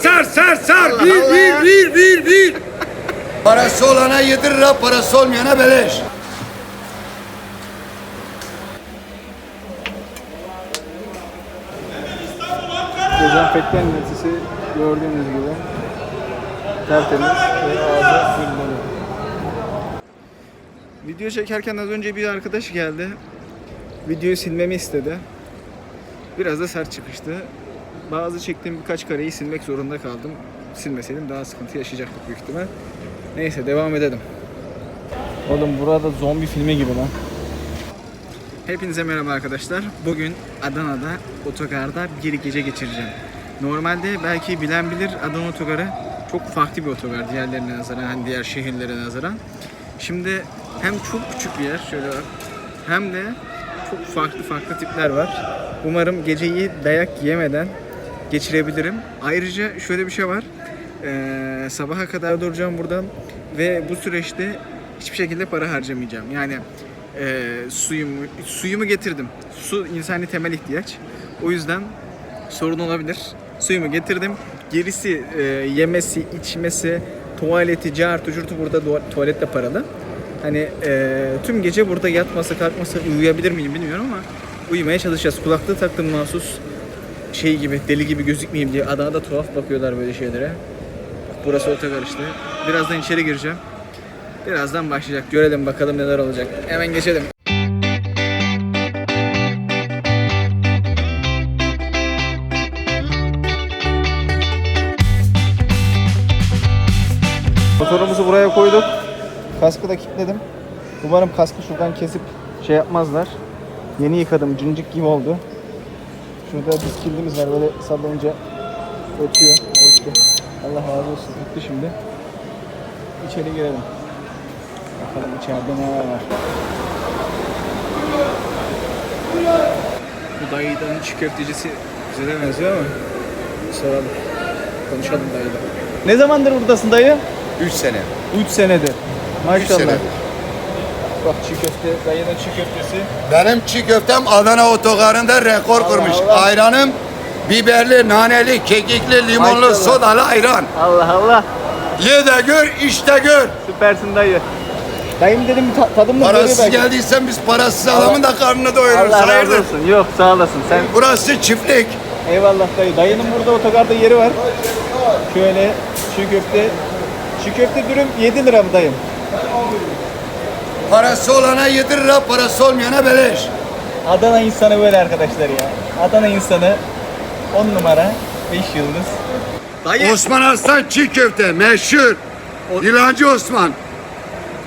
sar sar sar. Bir bir bir bir bir. Parası olana 7 lira, parası olmayana beleş. Dezenfektan ünitesi gördüğünüz gibi tertemiz ve ağzı sürmeli. Video çekerken az önce bir arkadaş geldi. Videoyu silmemi istedi. Biraz da sert çıkıştı. Bazı çektiğim birkaç kareyi silmek zorunda kaldım. Silmeseydim daha sıkıntı yaşayacaktık büyük ihtimal. Neyse devam edelim. Oğlum burada zombi filmi gibi lan. Hepinize merhaba arkadaşlar. Bugün Adana'da otogarda bir gece geçireceğim. Normalde belki bilen bilir Adana otogarı çok farklı bir otogar diğerlerine nazaran, hani diğer şehirlere nazaran. Şimdi hem çok küçük bir yer şöyle bak, hem de çok farklı farklı tipler var. Umarım geceyi dayak yemeden geçirebilirim. Ayrıca şöyle bir şey var. Ee, sabaha kadar duracağım buradan ve bu süreçte hiçbir şekilde para harcamayacağım. Yani e, suyumu suyumu getirdim. Su insani temel ihtiyaç. O yüzden sorun olabilir. Suyumu getirdim. Gerisi e, yemesi, içmesi, tuvaleti, cartı, curtu burada dua- tuvalet de paralı. Hani e, tüm gece burada yatması, kalkması, uyuyabilir miyim bilmiyorum ama uyumaya çalışacağız. Kulaklığı taktım mahsus şey gibi, deli gibi gözükmeyeyim diye. Adana'da tuhaf bakıyorlar böyle şeylere. Burası otogar işte. Birazdan içeri gireceğim. Birazdan başlayacak. Görelim bakalım neler olacak. Hemen geçelim. Motorumuzu buraya koyduk. Kaskı da kilitledim. Umarım kaskı şuradan kesip şey yapmazlar. Yeni yıkadım. Cıncık gibi oldu. Şurada diskildimiz var. Böyle sallayınca ötüyor. Öttü. Allah razı olsun. Öttü şimdi. İçeri girelim. Bakalım içeride neler var. Bu dayıdan çiğ köftecisi güzel benziyor ama soralım. Konuşalım dayıyla. Ne zamandır buradasın dayı? 3 sene. 3 senedir. Maşallah. senedir. Bak çiğ köfte, dayının çiğ köftesi. Benim çiğ köftem Adana otogarında rekor Allah kurmuş. Allah. Ayranım biberli, naneli, kekikli, limonlu, Maşallah. sodalı ayran. Allah Allah. Ye de gör, iç de gör. Süpersin dayı. Dayım dedim ta- tadımla Parasız belki. geldiysen biz parasız adamın da karnını doyururuz. Allah razı olsun. Yok sağ olasın. Sen Burası çiftlik. Eyvallah dayı. Dayının burada otogarda yeri var. Şöyle çiğ köfte. Çiğ köfte dürüm 7 lira mı dayım? Parası olana 7 lira, parası olmayana beleş. Adana insanı böyle arkadaşlar ya. Adana insanı 10 numara 5 yıldız. Dayı Osman Aslan çiğ köfte meşhur. Yılancı Osman.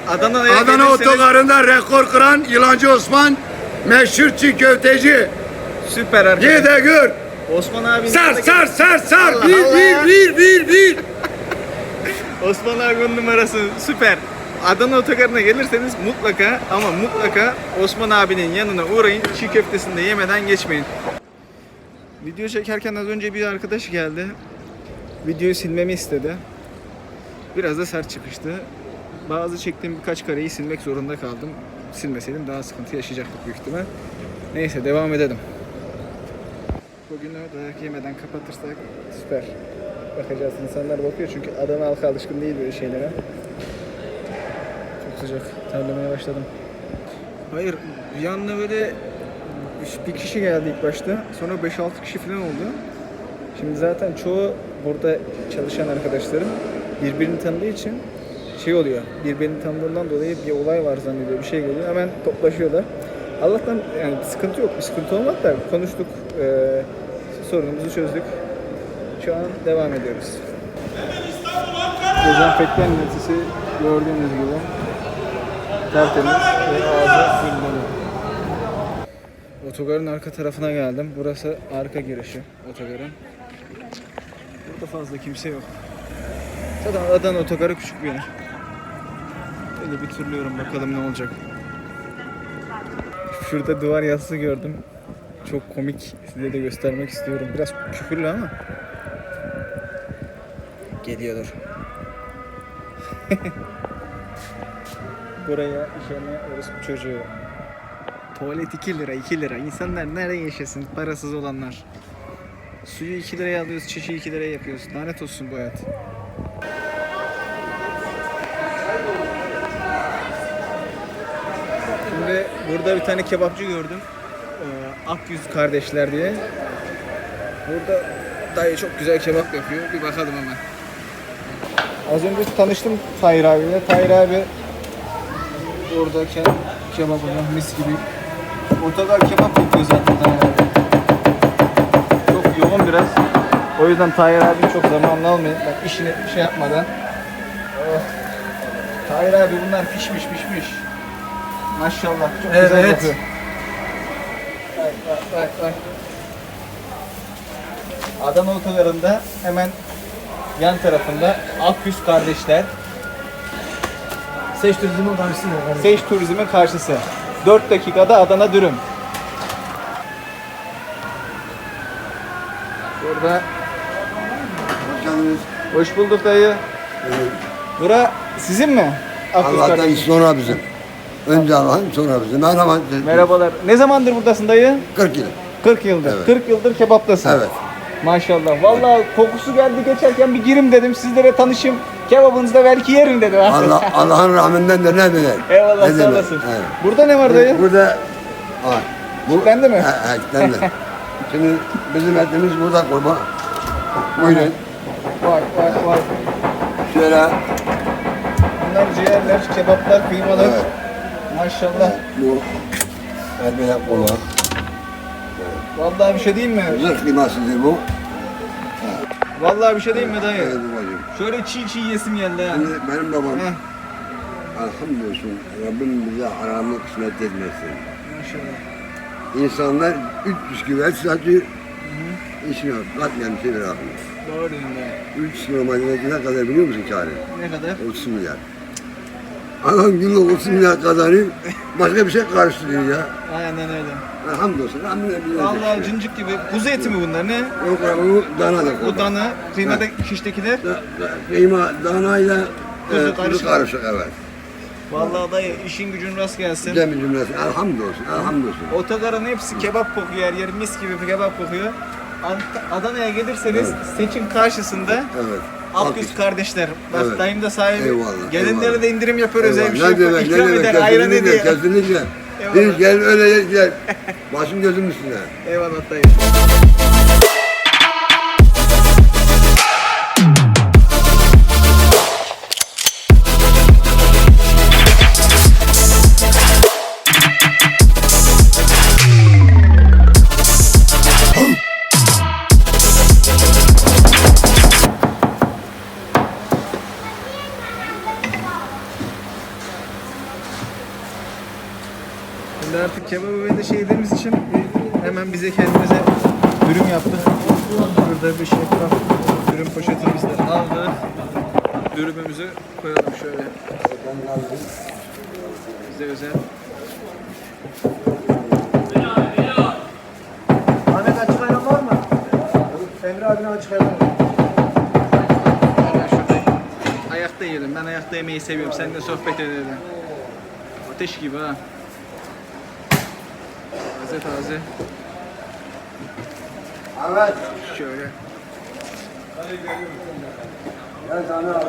Adana'ya Adana gelirseniz otogarında rekor kıran Yılancı Osman meşhur çiğ köfteci. süper arkadaşlar. Ye de gör. Osman abi Sar sar sar sar. Allah Bir Allah. bir bir bir bir. Osman abinin numarası süper. Adana otogarına gelirseniz mutlaka ama mutlaka Osman abinin yanına uğrayın. Çiğ köftesini de yemeden geçmeyin. Video çekerken az önce bir arkadaş geldi. Videoyu silmemi istedi. Biraz da sert çıkıştı. Bazı çektiğim birkaç kareyi silmek zorunda kaldım. Silmeseydim daha sıkıntı yaşayacaktık büyük ihtimal. Neyse devam edelim. Bugünü dayak yemeden kapatırsak süper. Bakacağız insanlar bakıyor çünkü Adana halkı alışkın değil böyle şeylere. Sıcak. Terlemeye başladım. Hayır bir anda böyle bir kişi geldi ilk başta. Sonra 5-6 kişi falan oldu. Şimdi zaten çoğu burada çalışan arkadaşlarım birbirini tanıdığı için şey oluyor. Birbirini tanıdığından dolayı bir olay var zannediyor. Bir şey geliyor. Hemen toplaşıyorlar. Allah'tan yani bir sıkıntı yok. Bir sıkıntı olmadı da konuştuk. eee, sorunumuzu çözdük. Şu an devam ediyoruz. Dezenfektan ünitesi gördüğünüz gibi tertemiz. Otogarın arka tarafına geldim. Burası arka girişi otogarın. Burada fazla kimse yok. Zaten Adana otogarı küçük bir yer. Böyle bir turluyorum bakalım ne olacak. Şurada duvar yazısı gördüm. Çok komik. Size de göstermek istiyorum. Biraz küfürlü ama. Geliyordur. Buraya işeme orospu çocuğu. Tuvalet 2 lira 2 lira. İnsanlar nerede yaşasın parasız olanlar. Suyu 2 liraya alıyoruz, çeşi 2 liraya yapıyoruz. Lanet olsun bu hayat. Şimdi burada bir tane kebapçı gördüm. Ee, Akyüz kardeşler diye. Burada dayı çok güzel kebap yapıyor. Bir bakalım hemen. Az önce tanıştım Tahir abiyle. Tahir abi buradayken kebabını mis gibi. Ortadan kebap yapıyor zaten Tahir abi. Çok yoğun biraz. O yüzden Tahir abi çok zamanını almayın. Bak işini şey yapmadan. Oh. Tahir abi bunlar pişmiş pişmiş. Maşallah çok güzel Evet. yapıyor. Bak bak bak bak. Adana otogarında hemen yan tarafında Akyüz kardeşler. Seç turizmin karşısında. kardeşim. Sage Turizm'in karşısı. 4 dakikada Adana dürüm. Burada hoş bulduk dayı. Bura sizin mi? Akyüz Allah'tan sonra bizim. Önce Allah'ın sonra bizim. Merhaba. Merhabalar. Ne zamandır buradasın dayı? 40 yıl. 40 yıldır. Evet. 40 yıldır kebaptasın. Evet. Maşallah. Vallahi kokusu geldi geçerken bir girim dedim. Sizlere tanışayım. Kebabınızı da belki yerim dedim. Allah Allah'ın rahmetinden de ne bilir. Eyvallah Ne sağ olasın. Evet. Burada ne var dayı? Burada ha, bu, Kitlendi mi? He, he, kitlendi. Şimdi bizim etimiz burada kurban. Buyurun. Vay vay vay. Şöyle Bunlar ciğerler, kebaplar, kıymalar. Evet. Maşallah. bu erbele kola. Vallahi bir şey diyeyim mi? Zırh kıymasıdır bu. Vallahi bir şey diyeyim mi Evet dayı? babacığım. Şöyle çiğ çiğ yesim geldi ha. Şimdi benim babam Heh, Elhamdülillah Rabbim bize haramı kısmet etmesin. Maşallah. İnsanlar 300 kilo et satıyor. Katlayan bir şey bırakmıyor. Doğru diyorsun dayı. 300 kilo maliyeti ne kadar biliyor musun kârı? Ne kadar? 30 milyar. Adam günlük 30 milyar kazanıyor. Başka bir şey karıştırıyor ya. Aynen öyle. Hamdolsun. Hamdolsun. Vallahi cincik gibi. Kuzu eti mi bunlar ne? Yok bu dana da Bu dana, kıymada şiştekiler. Da, da, kıyma danayla Kuzu e, kuzu karışık. evet. Vallahi dayı işin gücün rast gelsin. Güzel bir cümlesi. Elhamdolsun. Elhamdolsun. Otogarın hepsi kebap kokuyor her yer mis gibi bir kebap kokuyor. Ant- Adana'ya gelirseniz seçim karşısında Evet. Akyüz kardeşler. Evet. dayım da sahibi. Eyvallah, Gelenlere eyvallah. de indirim yapıyor özel bir şey. Ne demek, ne demek, eder, ayran kesinlikle, kesinlikle. Eyvallah. Bir gel öyle gel. Başım gözüm üstüne. Eyvallah dayı. Bize kendimize dürüm yaptık. Burada bir şey var. Dürüm poşetimizi de aldık. Dürümümüzü koyalım şöyle. Bize özel. Ahmet açık ayran var mı? Emre abine açık ayran var. Ayakta yiyelim. Ben ayakta yemeyi seviyorum. Seninle sohbet edelim. Ateş gibi ha. Taze taze. Evet. Şöyle. Gel sana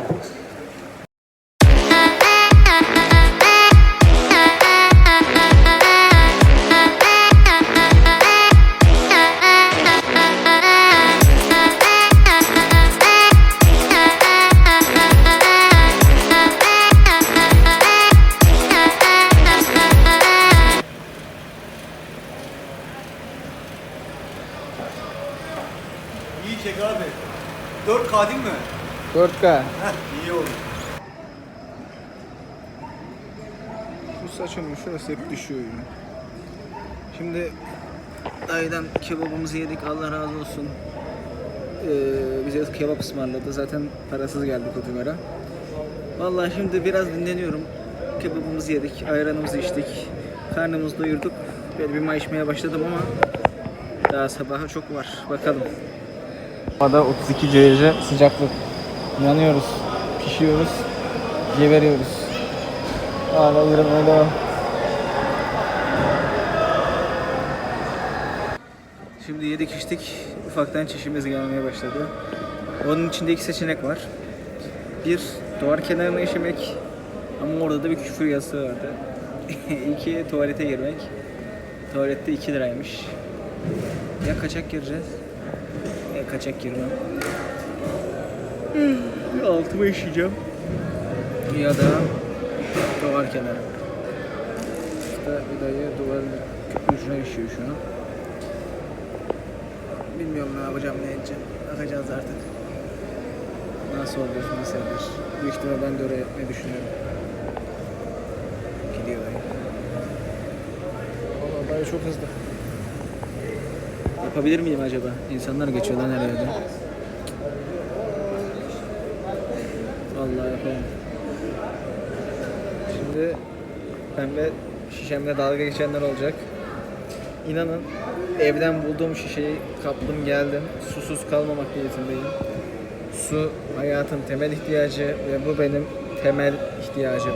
4K. İyi oldu. Şu saçımın şurası hep düşüyor. Şimdi dayıdan kebabımızı yedik Allah razı olsun. Ee, bize kebap ısmarladı. Zaten parasız geldik otogara. Vallahi şimdi biraz dinleniyorum. Kebabımızı yedik, ayranımızı içtik. Karnımızı doyurduk. Böyle bir mayışmaya başladım ama daha sabaha çok var. Bakalım. Ada 32 derece sıcaklık. Yanıyoruz, pişiyoruz, geberiyoruz. Hala yürümeye devam. Şimdi yedik içtik. ufaktan çişimiz gelmeye başladı. Onun içinde iki seçenek var. Bir, duvar kenarına işemek ama orada da bir küfür yazısı vardı. İki, tuvalete girmek. Tuvalette 2 liraymış. Ya kaçak gireceğiz ya kaçak girmem. Altıma işeyeceğim. Ya da duvar kenarı. İşte bir dayı duvarın ucuna işiyor şu an. Bilmiyorum ne yapacağım ne edeceğim. Bakacağız artık. Nasıl olur, nasıl olur. Büyük ihtimal ben de oraya yapmayı düşünüyorum. Gidiyor dayı. Valla dayı çok hızlı. Yapabilir miyim acaba? İnsanlar geçiyorlar nereye de. Vallahi yapamam. Şimdi pembe şişemle dalga geçenler olacak. İnanın evden bulduğum şişeyi kaptım geldim. Susuz kalmamak niyetindeyim. Su hayatın temel ihtiyacı ve bu benim temel ihtiyacım.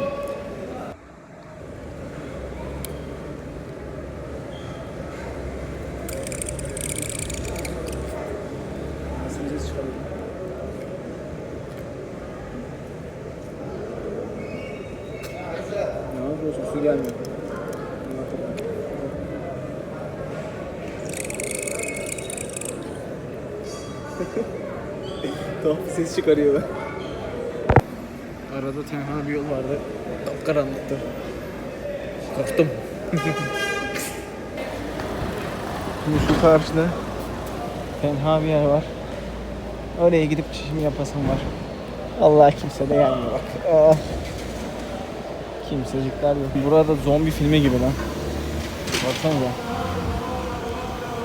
Tuhaf bir ses çıkarıyor. Arada tenha bir yol vardı. Karanlıktı. Korktum. Şimdi şu karşıda tenha bir yer var. Oraya gidip çişimi yapasım var. Allah kimse de gelmiyor bak. Ah. Kimsecikler yok. Burada zombi filmi gibi lan. Baksanıza.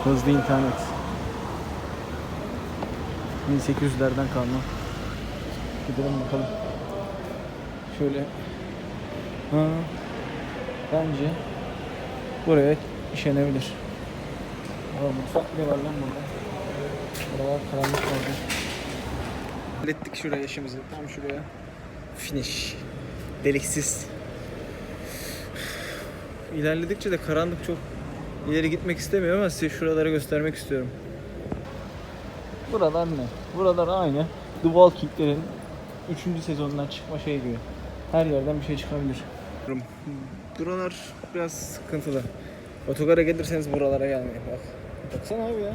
Hızlı internet. 1800'lerden kalma. Gidelim bakalım. Şöyle. Ha. Bence buraya işenebilir. Aa, mutfak bile var lan burada. Buralar karanlık oldu. Hallettik şuraya işimizi. Tam şuraya. Finish. Deliksiz. İlerledikçe de karanlık çok ileri gitmek istemiyorum ama size şuraları göstermek istiyorum. Buralar ne? Buralar aynı. The Walking'lerin 3. sezonundan çıkma şey gibi. Her yerden bir şey çıkabilir. Buralar biraz sıkıntılı. Otogara gelirseniz buralara gelmeyin bak. Baksana abi ya.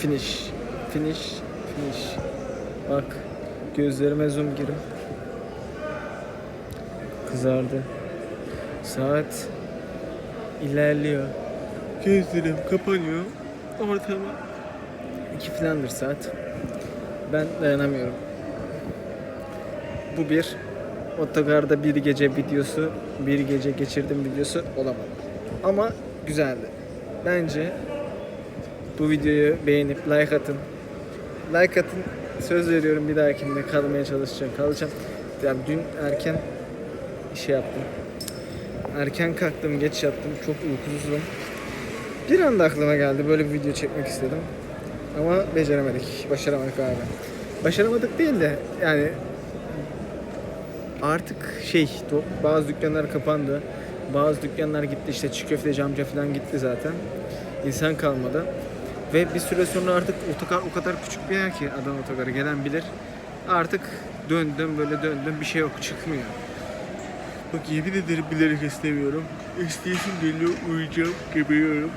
Finish. Finish. Finish. Bak gözlerime zoom girin. Kızardı. Saat ilerliyor. Gözlerim kapanıyor. Ortama. İki filandır saat. Ben dayanamıyorum. Bu bir otogarda bir gece videosu, bir gece geçirdim videosu olamadı. Ama güzeldi. Bence bu videoyu beğenip like atın. Like atın. Söz veriyorum bir dahakinde kalmaya çalışacağım. Kalacağım. Yani dün erken şey yaptım. Erken kalktım, geç yattım. Çok uykusuzum. Bir anda aklıma geldi. Böyle bir video çekmek istedim. Ama beceremedik. Başaramadık abi. Başaramadık değil de yani artık şey bazı dükkanlar kapandı. Bazı dükkanlar gitti işte çiğ köfteci amca falan gitti zaten. İnsan kalmadı. Ve bir süre sonra artık otogar o kadar küçük bir yer ki Adana otogarı gelen bilir. Artık döndüm böyle döndüm bir şey yok çıkmıyor. Bak yemin ederim bilerek istemiyorum. İsteyesim geliyor uyuyacağım geberiyorum.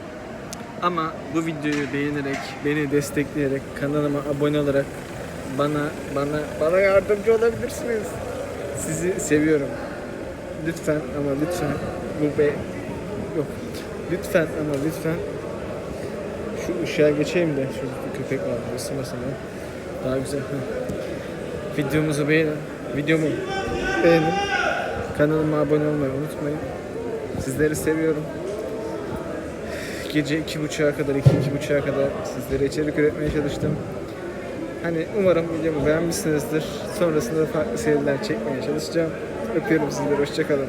Ama bu videoyu beğenerek, beni destekleyerek, kanalıma abone olarak bana bana bana yardımcı olabilirsiniz. Sizi seviyorum. Lütfen ama lütfen bu be yok. Lütfen ama lütfen şu ışığa geçeyim de şurada bir köpek var ısırmasın ya. Daha güzel. Videomuzu beğenin. Videomu beğenin. Kanalıma abone olmayı unutmayın. Sizleri seviyorum. Gece iki buçuğa kadar, iki, iki buçuğa kadar sizlere içerik üretmeye çalıştım. Hani umarım videomu beğenmişsinizdir. Sonrasında farklı seriler çekmeye çalışacağım. Öpüyorum sizleri. Hoşçakalın.